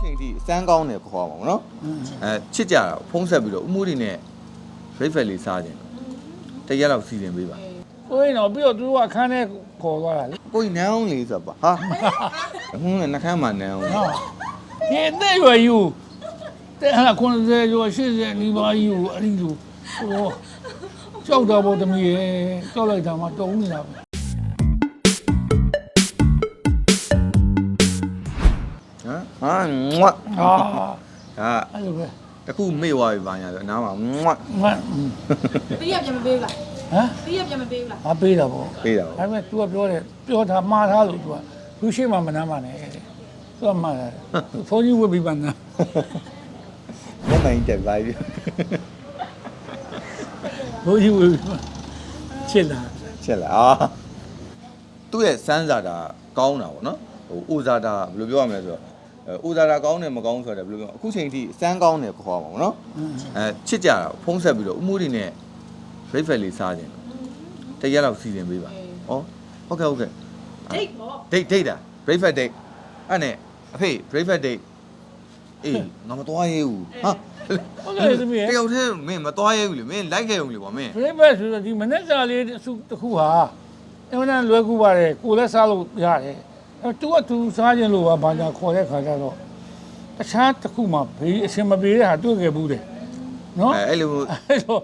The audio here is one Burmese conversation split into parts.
ချိန်ထိအစမ်းကောင်းတယ်ခေါ်ပါဘောနော်အဲချစ်ကြတာဖုံးဆက်ပြီးတော့ဥမှုတွေနဲ့ breakfast လေးစားခြင်းတရက်လောက်စီစဉ်ပေးပါကိုရင်တော့ပြီးတော့သူတို့ကအခန်းထဲခေါ်သွားတာလေကိုကြီးနန်းအောင်လေးဆိုပါဟာဟွန်းနဲ့နှခမ်းမှာနန်းအောင်နော်ဒီအသက်ရွယ်ယူတဲ့ဟာ90ကျော်80နီးပါးယူအဲ့ဒီလိုဟိုကြောက်တော့ဘုသမီးရေကြောက်လိုက်တာမှတုံးနေတာပဲ ဟမ်ဟာမွတ် ဟာ ဒါ အဲ့လိုပဲ တခုမေ့သွားပြီပါညာဆိုအနားမှာမွတ် ငါ ပေးရပြန်မပေးဘူးလား ဟမ် ပေးရပြန်မပေးဘူးလား မပေးတာပေါ့ ပေးတာ ဒါ ပေါ့ ပေမဲ့ तू ကပြောတယ်ပြောတာမှားထားလို့ तू ကလူရှိမှမနာပါနဲ့တဲ့ तू ကမှားတယ်ဖုန်းကြီးဝတ်ပြီးပါနာ မမိုင်းတက်ပါပြီ ဖုန်းကြီးဝတ်ပြီးပါချစ်လာ ချက်လာအာသူ့ရဲ့စမ်းစာတာကောင်းတာပေါ့နော်ဟိုအိုဇာတာဘယ်လိုပြောရမလဲဆိုတော့ အဲအိုဇာတာကောင်းတယ်မကောင်းဆိုတော့ဘယ်လိုပြောအခုချိန်ထိစမ်းကောင်းတယ်ခေါ်ပါဘောနော်အဲချစ်ကြတာဖုံးဆက်ပြီးတော့ဥမှုတွေနဲ့ breakfast လေးစားခြင်းတရက်လောက်စီစဉ်ပေးပါဩဟုတ်ကဲ့ဟုတ်ကဲ့ဒိတ်ပေါ့ date date တာ breakfast date အဲ့နဲ့အဖေ breakfast date အေးငါမသွားရဲဘူးဟာဟုတ်တယ်သမီးတယောက်တည်းမင်းမသွားရဲဘူးလေမင်းလိုက်ခဲ့အောင်လေကွာမင်းပြိပက်ဆိုတော့ဒီမနေ့စာလေးစုတစ်ခုဟာအမှန်တန်လွယ်ကူပါတယ်ကိုလည်းစားလို့ရတယ် အဲသူကသူစားခြင်းလို့ပါဘာညာခေါ်တဲ့ခါကျတော့တခြားတစ်ခုမှဘေးအရှင်မပေးတဲ့ဟာတွေ့ခဲ့ဘူးတယ်နော်အဲအဲ့လိုအဲ့တော့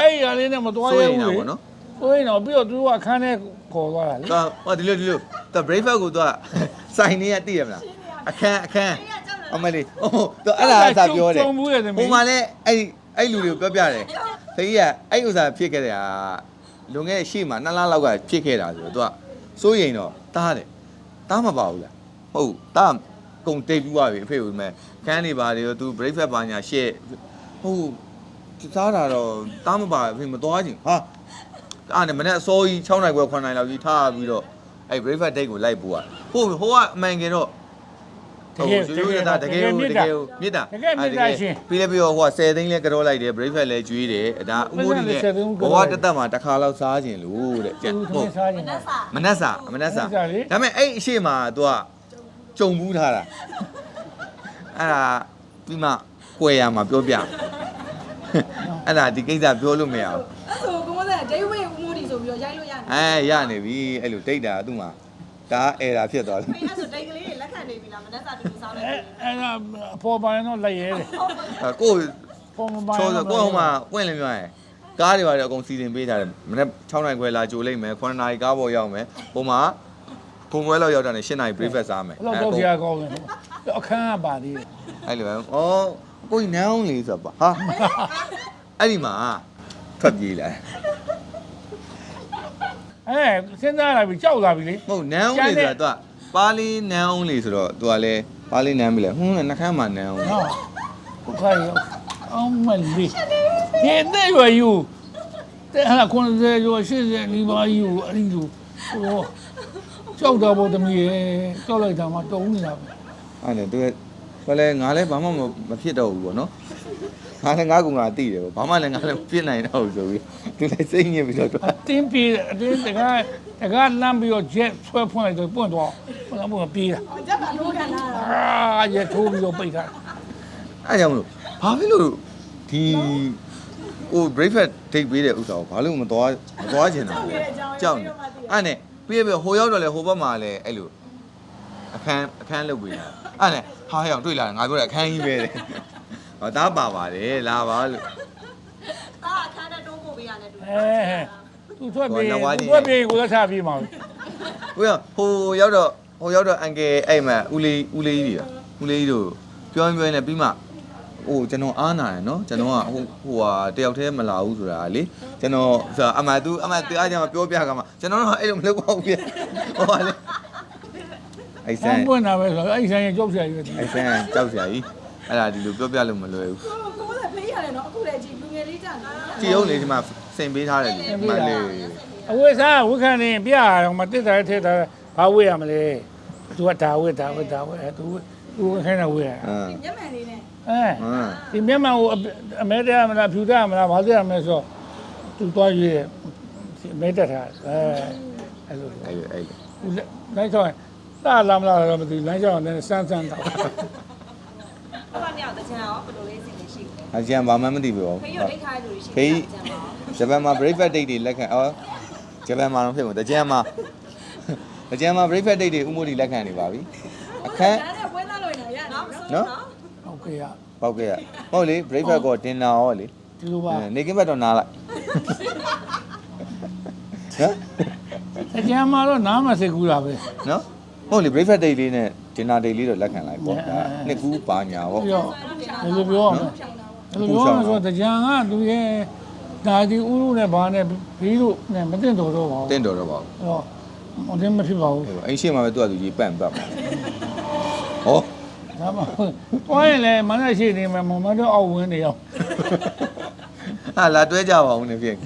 အဲ့ရလေးနဲ့မသွားရဘူးလေစိုးရိမ်တာပေါ့နော်ကိုရင်တော့ပြီးတော့သူတို့ကအခန်းထဲခေါ်သွားတာလေတော့ဟောဒီလိုဒီလိုတော့ breakfast ကိုတော့စိုင်နေရတည်ရမလားအခန်းအခန်းအမလေးဟိုတော့အဲ့ဒါအစားပြောတယ်ကြုံဘူးရတယ်မဟိုင်းမှာလည်းအဲ့အဲ့လူတွေကိုပြောပြတယ်ဖေကြီးကအဲ့ဥစားဖြစ်ခဲ့တဲ့ဟာလွန်ခဲ့တဲ့ရှေ့မှာနှစ်လလောက်ကဖြစ်ခဲ့တာဆိုတော့သူကစိုးရိမ်တော့တားတယ် တားမပါဘူးလားဟုတ်တားကုံတိတ်ပြီးသွားပြီအဖေကမဲ့ခန်းနေပါလေသူ breakfast ပါညာရှေ့ဟုတ်စားတာတော့တားမပါအဖေမသွားချင်ဟာအဲ့ဒါနဲ့မနေ့အစောကြီး6နိုင်ခွဲ9နိုင်လောက်ကြီးထားပြီးတော့အဲ့ breakfast date ကိုလိုက်ပို့ရဟိုဟိုကအမှန်ကြတော့တ ကယ်ရိုးရိုးရတာတကယ်ကိုတကယ်ကိုမြစ်တာတကယ်မြစ်တာရှင်ပြီးလဲပြီးတော့ဟိုက10သိန်းလဲကြောလိုက်တယ် breakfast လဲကျွေးတယ်ဒါဥမိုးဒီနဲ့10သိန်းကြောဘလိုက်ဝတစ်သက်မှာတစ်ခါလောက်စားခြင်းလို့တဲ့ကြက်သူဟုသမီးတ်စားခြင်းနလားက်စာမနှက်စာမနှက်စာမနှက်စာလေဒါပေမဲ့အဲ့အရှိမ तू ကကြုံဘူးထားတာအဲ့ဒါပြီးမှကွယ်ရမှာပြောပြအဲ့ဒါဒီကိစ္စပြောလို့မရဘူးအဲ့ဆိုကိုမတဲ့ဒိတ်ဝေးဦးမိုးဒီဆိုပြီးတော့ရိုက်လို့ရတယ်အဲရနေပြီအဲ့လိုတိတ်တာသူ့မှာဒါအဲတာဖြစ်သွားတယ်ဖေအဲ့ဆိုဒိတ်ကလေး တွေလက်ခံနေပြီလားမနက်စာတူတူစားလိုက်အဲအဲ့ဒါအပေါ်ပိုင်းတော့လက်ရဲတယ်အဲကိုယ်ပေါ်မပိုင်းချောဆိုကိုယ့်ဟိုမှာပွင့်လင်းပြောရင်ကားတွေပါတယ်အကုန်စီစဉ်ပေးထားတယ်မနေ့6နိုင်ခွဲလာကြိုလိုက်မယ်9နာရီကားပေါ်ရောက်မယ်ဟိုမှာဘုံခွဲလောက်ရောက်တာနဲ့10နာရီ breakfast စားမယ်အဲ့တော့တော့ကြာကောင်းတယ်အခန်းကပါသေးတယ်အဲ့လိုပဲဩကိုကြီးနန်းအောင်လေးဆိုပါဟာအဲ့ဒီမှာထွက်ပြေးလာအဲစဉ်းစားလာပြီကြောက်လာပြီလေမဟုတ်နန်းအောင်လေးဆိုတာသူက ပါလီနန်းအောင်လေးဆိုတော့သူကလည်းပါလီနန်းပြီလေဟွန်းနဲ့နှခမ်းမှာနန်းအောင်လေးနော်ဘုခါရောအောင်မလေးဒီအသက်ရွယ်ယူတဲ့ဟာ90ကျော်80နီးပါးယူအဲ့ဒီလိုဟိုကြောက်တော့ဘုသမီးရေကြောက်လိုက်တာမှတုံးနေတာပဲ အဲ့လေသူက ဘာလဲငါလည်းဘာမှမမဖြစ်တော့ဘူးပေါ့နော်ငါလည်းငါကငါတိတယ်ပေါ့ဘာမှလည်းငါလည်းမဖြစ်နိုင်တော့ဘူးဆိုပြီးသူလည်းစိတ်ညစ်ပြီးတော့သူအတင်းပြေးအတင်းတကားတကားလမ်းပြီးတော့ဂျက်ဆွဲဖွင့်လိုက်တော့ပွင့်တော့ဘုရားဘုရားပြေးတာကျက်ပါလို့ခံလာတာအာရထိုးပြီးတော့ပိတ်တာအဲ့ကြောင့်မလို့ဘာဖြစ်လို့ဒီကို breakfast date ပေးတဲ့ဥစ္စာကိုဘာလို့မသွားမသွားချင်တာလဲကြောက်နေအဲ့နဲ့ပြီးရပြီးဟိုရောက်တော့လေဟိုဘက်မှာလည်းအဲ့လိုအခန်းအခန်းလုပ်ပေးတာအဲ့နဲ့ ဟာဟဲ့အောင်တွေ့လာတယ်ငါပြောတယ်အခန်းကြီးပဲတဲ့ဟောဒါပါပါတယ်လာပါလို့အာအခန်းထဲတိုးပို့ပေးရတယ်တူအဲသူထွက်ပြေးသူထွက်ပြေးကိုလည်းထားပြေးမှာကိုရဟိုရောက်တော့ဟိုရောက်တော့အန်ကယ်အဲ့မှာဦးလေးဦးလေးကြီးတွေဦးလေးကြီးတို့ပြောရင်ပြောရင်လည်းပြီးမှဟိုကျွန်တော်အားနာရယ်နော်ကျွန်တော်ကဟိုဟိုဟာတယောက်တည်းမလာဘူးဆိုတာလေကျွန်တော်ဆိုအမှသူအမှသူအားကြောင့်ပြောပြကမှာကျွန်တော်တော့အဲ့လိုမလုပ်ပါဘူးပြဟိုဟာလေ အဲ့ဆဆန်းန်ပွင့်တာပဲဆိုတော့အဲ့ဆိုင်ရကြောက်စရာကြီးပဲအဲ့ဆန်ကြောက်စရာကြီးအဲ့ဒါဒီလိုပြောပြလို့မလွယ်ဘူးကိုကိုမတဲ့ဖေးရတယ်နော်အခုလည်းကြည့်လူငယ်လေးကြာနေကြည်အောင်လေဒီမှာစင်ပေးထားတယ်လေမှန်လေအဝိစားဝိခံနေပြရအောင်မတစ်တာထည့်တာဘာဝေးရမလဲသူကဒါဝေးဒါဝေးဒါဝေးအဲသူသူခိုင်းတာဝေးရဟမ်မျက်မှန်လေးနဲ့အဲဟမ်ဒီမြန်မာကိုအမဲတက်ရမလားဖြူတက်ရမလားဘာတက်ရမလဲဆိုတော့သူသွားရွေးအမဲတက်တာအဲအဲ့လိုအဲ့လိုအဲ့လိုလိုင်း ချောင်းလာလာမလားတော့မသိဘူးလိုင်းချောင်းနဲ့စမ်းစမ်းတော့အကျန်ဘာမှမသိဘူးဖေးကိုဒိတ်ထားတဲ့လူတွေရှိဖေးကြပါဦးဂျပန်မှာ breakfast date တွေလက်ခံအော်ဂျပန်မှာတော့ဖြစ်မှာတကြံမှာတကြံမှာ breakfast date တွေဥမိုဒီလက်ခံနေပါပြီအခန်းဒါနဲ့ပွဲသားလို့ရရနော်နော်ဟုတ်ကဲ့ရဟုတ်ကဲ့ဟုတ်လေ breakfast ကော dinner ရောလေဒီလိုပါနေကင်းဘက်တော့နားလိုက်နော်အကျမ်းမှာတော့နားမစိတ်ကူးတာပဲနော် ဟုတ်လေ breakfast date လေးနဲ့ dinner date လေးတော့လက်ခံလိုက်ပေါ့ဒါနှစ်ကူပါညာပေါ့ ပြီးတော့ဘယ်လိုပြောအောင်လဲဘယ်လိုပြောအောင်လဲဆိုတော့တကြံကသူရဲ့ဒါဒီဥရုနဲ့ဘာနဲ့ဘီလို့နဲ့မတင်တော်တော့ပါဘူးတင့်တော်တော့ပါဘူးအဲ့တော့ဟိုတင်မဖြစ်ပါဘူးဟိုအဲ့ရှေ့မှာပဲသူ့အတူကြီးပန့်ပတ်မှာဟောဒါမှတွားရင်လည်းမနဲ့ရှိနေမှာမမတော့အောက်ဝင်နေအောင်ဟာလာတွဲကြပါဦးနေဖြစ်ဟ